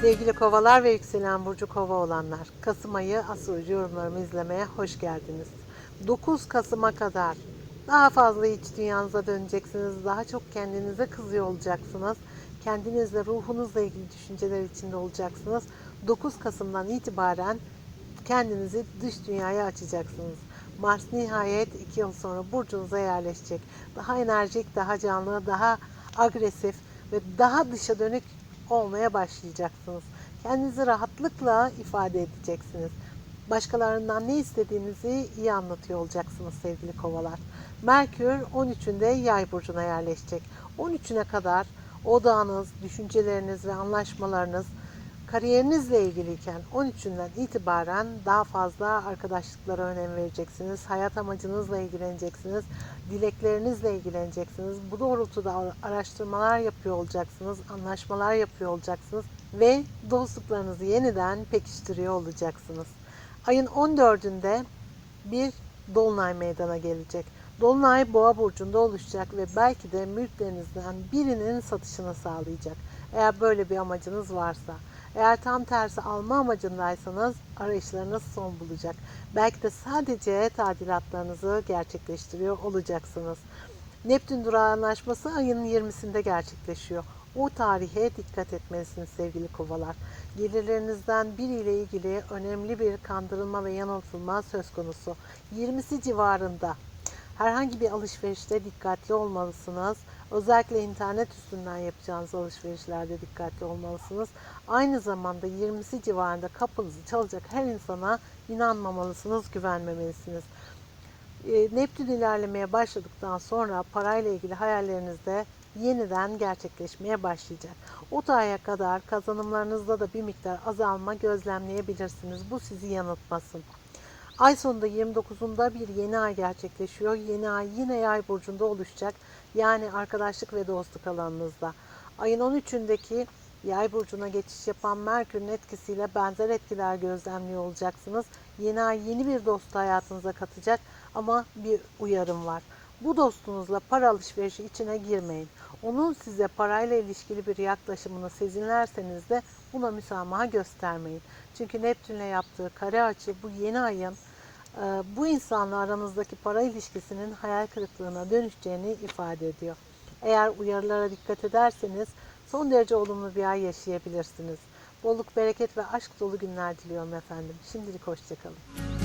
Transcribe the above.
Sevgili kovalar ve yükselen burcu kova olanlar, Kasım ayı astroloji yorumlarımı izlemeye hoş geldiniz. 9 Kasım'a kadar daha fazla iç dünyanıza döneceksiniz, daha çok kendinize kızıyor olacaksınız. Kendinizle, ruhunuzla ilgili düşünceler içinde olacaksınız. 9 Kasım'dan itibaren kendinizi dış dünyaya açacaksınız. Mars nihayet 2 yıl sonra burcunuza yerleşecek. Daha enerjik, daha canlı, daha agresif ve daha dışa dönük olmaya başlayacaksınız. Kendinizi rahatlıkla ifade edeceksiniz. Başkalarından ne istediğinizi iyi anlatıyor olacaksınız sevgili kovalar. Merkür 13'ünde yay burcuna yerleşecek. 13'üne kadar odağınız, düşünceleriniz ve anlaşmalarınız kariyerinizle ilgiliyken 13'ünden itibaren daha fazla arkadaşlıklara önem vereceksiniz. Hayat amacınızla ilgileneceksiniz. Dileklerinizle ilgileneceksiniz. Bu doğrultuda araştırmalar yapıyor olacaksınız. Anlaşmalar yapıyor olacaksınız. Ve dostluklarınızı yeniden pekiştiriyor olacaksınız. Ayın 14'ünde bir dolunay meydana gelecek. Dolunay boğa burcunda oluşacak ve belki de mülklerinizden birinin satışını sağlayacak. Eğer böyle bir amacınız varsa. Eğer tam tersi alma amacındaysanız arayışlarınız son bulacak. Belki de sadece tadilatlarınızı gerçekleştiriyor olacaksınız. Neptün durağı anlaşması ayın 20'sinde gerçekleşiyor. O tarihe dikkat etmelisiniz sevgili kovalar. Gelirlerinizden biriyle ilgili önemli bir kandırılma ve yanıltılma söz konusu. 20'si civarında herhangi bir alışverişte dikkatli olmalısınız. Özellikle internet üstünden yapacağınız alışverişlerde dikkatli olmalısınız. Aynı zamanda 20'si civarında kapınızı çalacak her insana inanmamalısınız, güvenmemelisiniz. E, Neptün ilerlemeye başladıktan sonra parayla ilgili hayallerinizde yeniden gerçekleşmeye başlayacak. O tarihe kadar kazanımlarınızda da bir miktar azalma gözlemleyebilirsiniz. Bu sizi yanıltmasın. Ay sonunda 29'unda bir yeni ay gerçekleşiyor. Yeni ay yine yay burcunda oluşacak. Yani arkadaşlık ve dostluk alanınızda. Ayın 13'ündeki yay burcuna geçiş yapan Merkür'ün etkisiyle benzer etkiler gözlemliyor olacaksınız. Yeni ay yeni bir dostu hayatınıza katacak ama bir uyarım var. Bu dostunuzla para alışverişi içine girmeyin. Onun size parayla ilişkili bir yaklaşımını sezinlerseniz de buna müsamaha göstermeyin. Çünkü Neptün'le yaptığı kare açı bu yeni ayın bu insanla aranızdaki para ilişkisinin hayal kırıklığına dönüşeceğini ifade ediyor. Eğer uyarılara dikkat ederseniz son derece olumlu bir ay yaşayabilirsiniz. Bolluk, bereket ve aşk dolu günler diliyorum efendim. Şimdilik hoşçakalın.